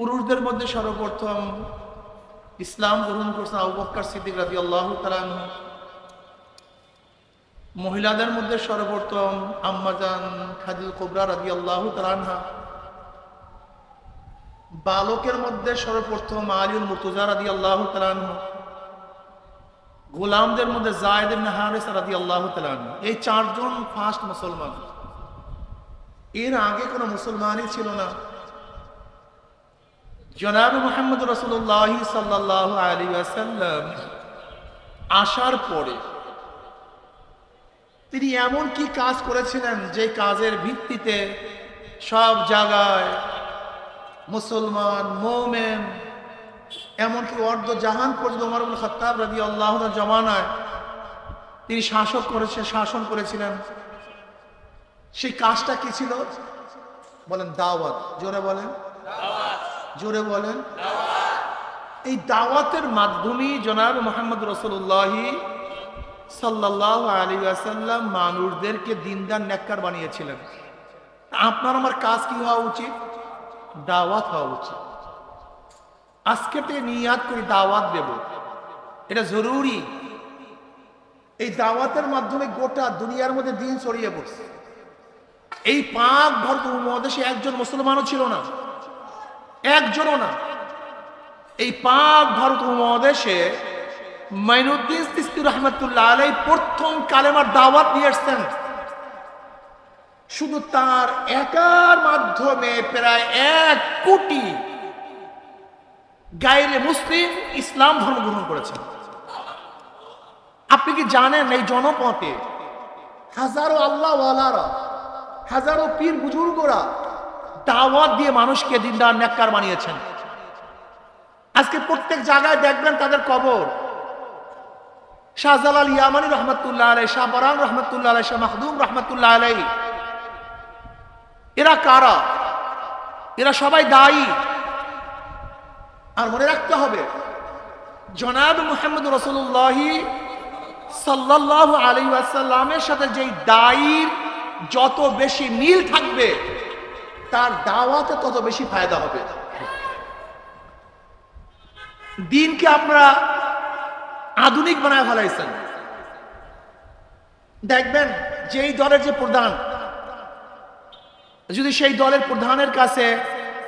পুরুষদের মধ্যে সর্বপ্রথম ইসলাম গ্রহণ করছেন আবু সিদ্দিক রাজি আল্লাহ মহিলাদের মধ্যে সর্বপ্রথম আম্মাজান খাদিল কোবরা রাজি আল্লাহ তালানহা বালকের মধ্যে সর্বপ্রথম আলিউল মুর্তুজা রাজি আল্লাহ তালানহা গোলামদের মধ্যে জায়দ ইবনে হারিস রাজি আল্লাহ তালান এই চারজন ফার্স্ট মুসলমান। এর আগে কোনো মুসলমানই ছিল না। জনাব মোহাম্মদ রসুল্লাহ সাল্লাহ আলী আসাল্লাম আসার পরে তিনি এমন কি কাজ করেছিলেন যে কাজের ভিত্তিতে সব জায়গায় মুসলমান, মৌমেন, এমনকি অর্ধ জাহান পর্যন্ত উমর আবুল খত্তাব রাজি আল্লাহ জমানায় তিনি শাসক করেছে, শাসন করেছিলেন। সেই কাজটা কি ছিল? বলেন দাওয়াত, জোরে বলেন। জোরে বলেন। এই দাওয়াতের মাধ্যমেই জনাব মোহাম্মদ রসুল্লাহ সাল্লাহ আলী আসাল্লাম মানুষদেরকে দিনদার, নেককার বানিয়েছিলেন। আপনার আমার কাজ কি হওয়া উচিত? দাওয়াত হওয়া উচিত। আজকে থেকে নিয়াদ করে দাওয়াত দেব। এটা জরুরি। এই দাওয়াতের মাধ্যমে গোটা দুনিয়ার মধ্যে দিন ছড়িয়ে পড়ছে। এই পাক ভারত উপমহাদেশে একজন মুসলমানও ছিল না। একজনও না। এই পাক ভারত উপমহাদেশে মাইনুদ্দিন তিস্তি রহমতুল্লাহ আলাই প্রথম কালেমার দাওয়াত নিয়ে এসছেন। শুধু তার একার মাধ্যমে প্রায় এক কোটি গায়ের মুসলিম ইসলাম ধর্ম গ্রহণ করেছেন। আপনি কি জানেন এই জনপথে হাজারো আল্লাহ ওয়ালারা হাজারো পীর বুজুর্গরা দাওয়াত দিয়ে মানুষকে দিনদার নেককার বানিয়েছেন। আজকে প্রত্যেক জায়গায় দেখবেন তাদের কবর। শাহজালাল ইয়ামানি রহমতুল্লাহ আলাই শাহ বরান রহমতুল্লাহ আলাই শাহ মাহদুম রহমতুল্লাহ আলাই এরা কারা? এরা সবাই দায়ী। আর মনে রাখতে হবে, জনাব মুহাম্মদ রসুল্লাহি সাল্লাহ আলী আসাল্লামের সাথে যেই দায়ীর যত বেশি মিল থাকবে তার দাওয়াতে তত বেশি ফায়দা হবে। দিনকে আপনারা আধুনিক বানায় ফেলাইছেন? দেখবেন, যেই দলের যে প্রধান, যদি সেই দলের প্রধানের কাছে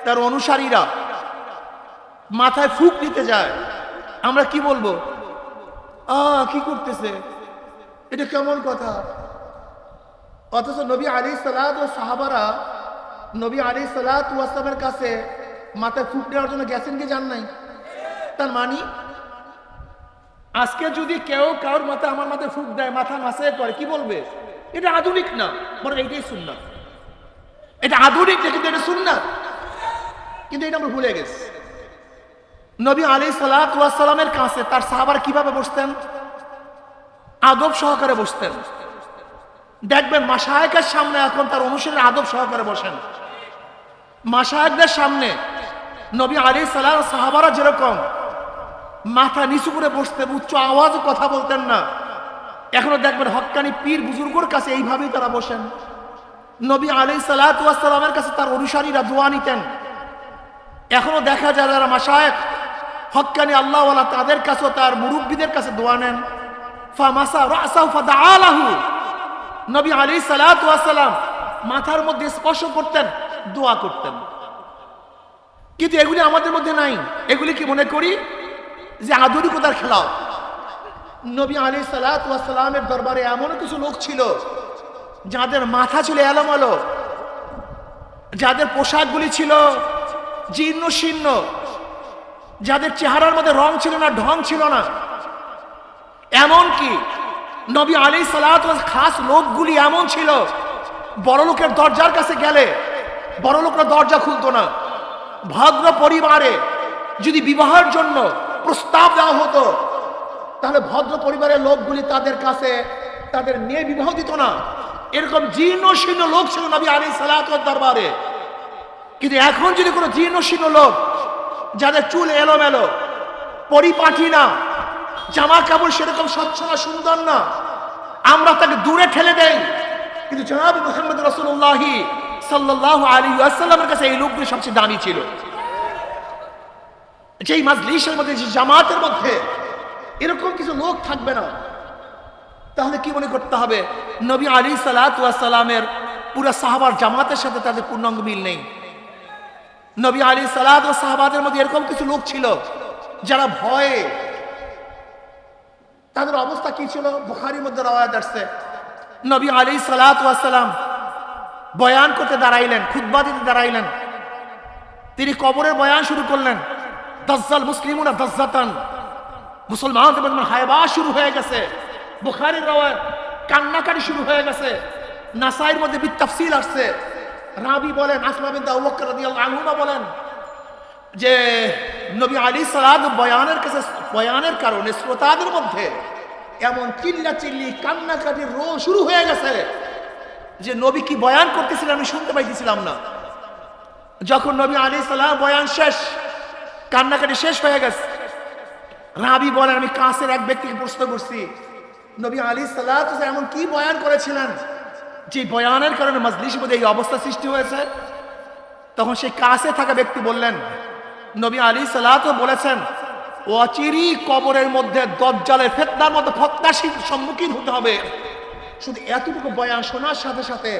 তার অনুসারীরা মাথায় ফুক নিতে যায়, আমরা কি বলব? আ, কি করতেছে? এটা কেমন কথা? অথচ নবী আলী সালাদ ও সাহাবারা নবী আলী সালাত ওয়াসামের কাছে মাথায় ফুক নেওয়ার জন্য গেছেন কি জান নাই? তার মানি, আজকে যদি কেউ কারোর মাথায় আমার মাথায় ফুক দেয়, মাথা মাসায় করে, কি বলবে? এটা আধুনিক না, বরং এইটাই শুননা এটা আধুনিক না, কিন্তু এটা শুননা কিন্তু এটা আমরা ভুলে গেছি। নবী আলী সালাতামের কাছে তার সাহাবার কীভাবে বসতেন? আদব সহকারে বসতেন। দেখবেন মাসায়কের সামনে এখন তার অনুসারীর আদব সহকারে বসেন। মাসায়কদের সামনে নবী আলী সালাম, সাহাবারা যেরকম মাথা নিচু করে বসতেন, উচ্চ আওয়াজে কথা বলতেন না। এখনও দেখবেন হক্কানি পীর বুজুর্গর কাছে এইভাবেই তারা বসেন। নবী আলী সালাতামের কাছে তার অনুসারীরা দোয়া নিতেন। এখনও দেখা যায় যারা মাসায়ক হকানি আল্লাহওয়ালা তাদের কাছেও তার মুরব্বীদের কাছে দোয়া নেন। ফামাসা রাসাউ ফাদা আলাহু নবী আলী সালাম মাথার মধ্যে স্পর্শ করতেন, দোয়া করতেন। কিন্তু এগুলি আমাদের মধ্যে নাই। এগুলি কি মনে করি? যে আধুনিকতার খেলাও নবী আলী সালাতামের দরবারে এমন কিছু লোক ছিল, যাদের মাথা ছিল এলোমেলো, যাদের পোশাকগুলি ছিল জীর্ণ শীর্ণ, যাদের চেহারার মধ্যে রং ছিল না, ঢং ছিল না। এমন কি নবী আলী সালাত খাস লোকগুলি এমন ছিল, বড় লোকের দরজার কাছে গেলে বড় লোকরা দরজা খুলতো না। ভদ্র পরিবারে যদি বিবাহের জন্য প্রস্তাব দেওয়া হতো, তাহলে ভদ্র পরিবারের লোকগুলি তাদের কাছে তাদের মেয়ে বিবাহ দিত না। এরকম জীর্ণ শীর্ণ লোক ছিল নবী আলী সালাত দরবারে। কিন্তু এখন যদি কোনো জীর্ণ শীর্ণ লোক, যাদের চুল এলোমেলো পরিপাঠি না জামা কাপড় সেরকম স্বচ্ছ না, সুন্দর না। আমরা তাকে দূরে ঠেলে দেই। কিন্তু জনাব মোহাম্মদ রসুল্লাহি সাল্লাহ আলী আসাল্লামের কাছে এই লোকগুলি সবচেয়ে দামি ছিল। যেই মাজলিসের মধ্যে, যে জামাতের মধ্যে এরকম কিছু লোক থাকবে না, তাহলে কি মনে করতে হবে? নবী আলী সালাতামের পুরা সাহাবার জামাতের সাথে তাদের পূর্ণাঙ্গ মিল নেই। নবী আলী সালাদ ও সাহাবাদের মধ্যে এরকম কিছু লোক ছিল যারা ভয়ে তাদের অবস্থা কি ছিল? বুখারির মধ্যে রওয়ায়াত আসছে। নবী আলী সালাতাম বয়ান করতে দাঁড়াইলেন খুদ্া দিতে দাঁড়াইলেন। তিনি কবরের বয়ান শুরু করলেন। দজ্জাল মুসলিমুনা দজ্জাতান। মুসলমানদের মধ্যে হায়বা শুরু হয়ে গেছে। বুখারির রওয়ায়াত কান্নাকাটি শুরু হয়ে গেছে। নাসাইর মধ্যে বিত্তাফসিল আসছে। রাবি বলেন, আসমা বিন আবু বকর রাদিয়াল্লাহু আনহুমা বলেন যে, নবী আলী সালাদ বয়ানের কাছে বয়ানের কারণে শ্রোতাদের মধ্যে এমন চিল্লা চিল্লি কান্নাকাটির রো শুরু হয়ে গেছে যে নবী কি বয়ান করতেছিলেন আমি শুনতে পাইতেছিলাম না। যখন নবী আলী সালাম বয়ান শেষ, কান্নাকাটি শেষ হয়ে গেছে। রাবি বলেন, আমি কাছের এক ব্যক্তিকে প্রশ্ন করছি, নবী আলী সাল্লাহ এমন কি বয়ান করেছিলেন যে বয়ানের কারণে মজলিস মধ্যে এই অবস্থা সৃষ্টি হয়েছে? তখন সেই কাছে থাকা ব্যক্তি বললেন, নবী আলী সাল্লাহ বলেছেন অচিরি কবরের মধ্যে দজ্জালের ফেতনার মতো ফতনাশির সম্মুখীন হতে হবে। শুধু এতটুকু বয়ান শোনার সাথে সাথে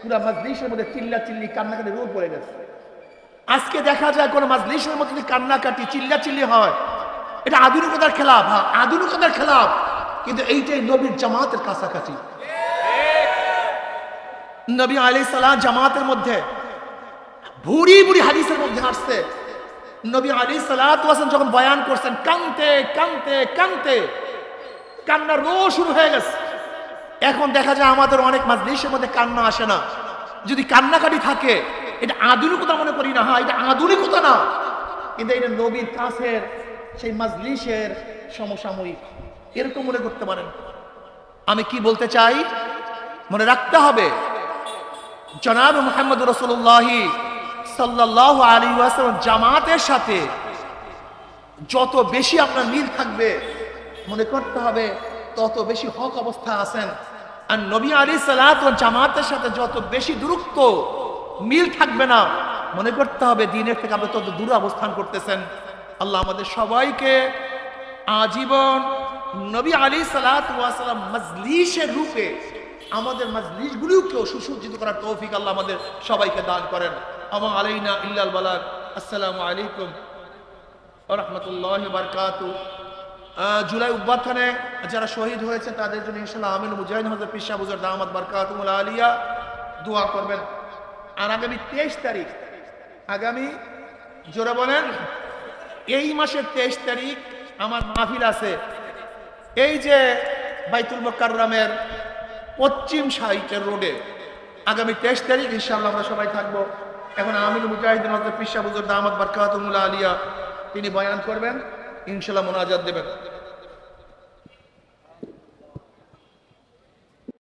পুরো মজলিসের মধ্যে চিল্লা চিল্লি কান্নাকাটি রোগ পড়ে গেছে। আজকে দেখা যায় কোনো মাজলিসের মধ্যে যদি কান্নাকাটি চিল্লা চিল্লি হয়, এটা আধুনিকতার খেলাফ হ্যাঁ আধুনিকতার খেলাফ। কিন্তু এইটাই নবীর জামাতের কাছাকাছি। নবী আলি সালাম জামাতের মধ্যে ভুড়ি ভুড়ি হাদিসের মধ্যে আসছে। নবী আলী সালাম যখন বয়ান করছেন কানতে কানতে কানতে কান্নার রো শুরু হয়ে গেছে। এখন দেখা যায় আমাদের অনেক মাজলিসের মধ্যে কান্না আসে না। যদি কান্নাকাটি থাকে, এটা আধুনিকতা মনে করি না হ্যাঁ এটা আধুনিকতা না। কিন্তু এটা নবীর কাছের সেই মাজলিসের সমসাময়িক, এরকম মনে করতে পারেন। আমি কি বলতে চাই? মনে রাখতে হবে, জনাব মোহাম্মদ রসুল্লাহ সাল্লাহ আলী ওয়াসাল্লাম জামাতের সাথে যত বেশি আপনার মিল থাকবে, মনে করতে হবে তত বেশি হক অবস্থা আছেন। আর নবী আলী সালাত জামাতের সাথে যত বেশি দূরত্ব, মিল থাকবে না। মনে করতে হবে দিনের থেকে আপনি তত দূরে অবস্থান করতেছেন। আল্লাহ আমাদের সবাইকে আজীবন নবী আলী সালাম মজলিসের রূপে আমাদের মজলিসগুলিকেও সুসজ্জিত করার তৌফিক আল্লাহ আমাদের সবাইকে দান করেন। আমা আলাইনা ইল্লাল বালাক আসসালামু আলাইকুম রহমতুল্লাহ বারকাতু জুলাই উব্বাথানে যারা শহীদ হয়েছে তাদের জন্য ইনশাল্লাহ আমিন মুজাহিদ হজরত পিসা বুজর দাহমদ বারকাতুল আলিয়া দোয়া করবেন। আর আগামী তেইশ তারিখ, আগামী জোরে বলেন, এই মাসের তেইশ তারিখ আমার মাহফিল আছে। এই যে বাইতুল মোকাররমের পশ্চিম সাইটের রোডে আগামী তেইশ তারিখ ইনশাল্লাহ আমরা সবাই থাকব। এখন আমিন মুজাহিদিন হজরত পিসা বুজর দামাদ বারকাতুল আলিয়া তিনি বয়ান করবেন ইনশাল্লাহ মোনাজাত দেবেন।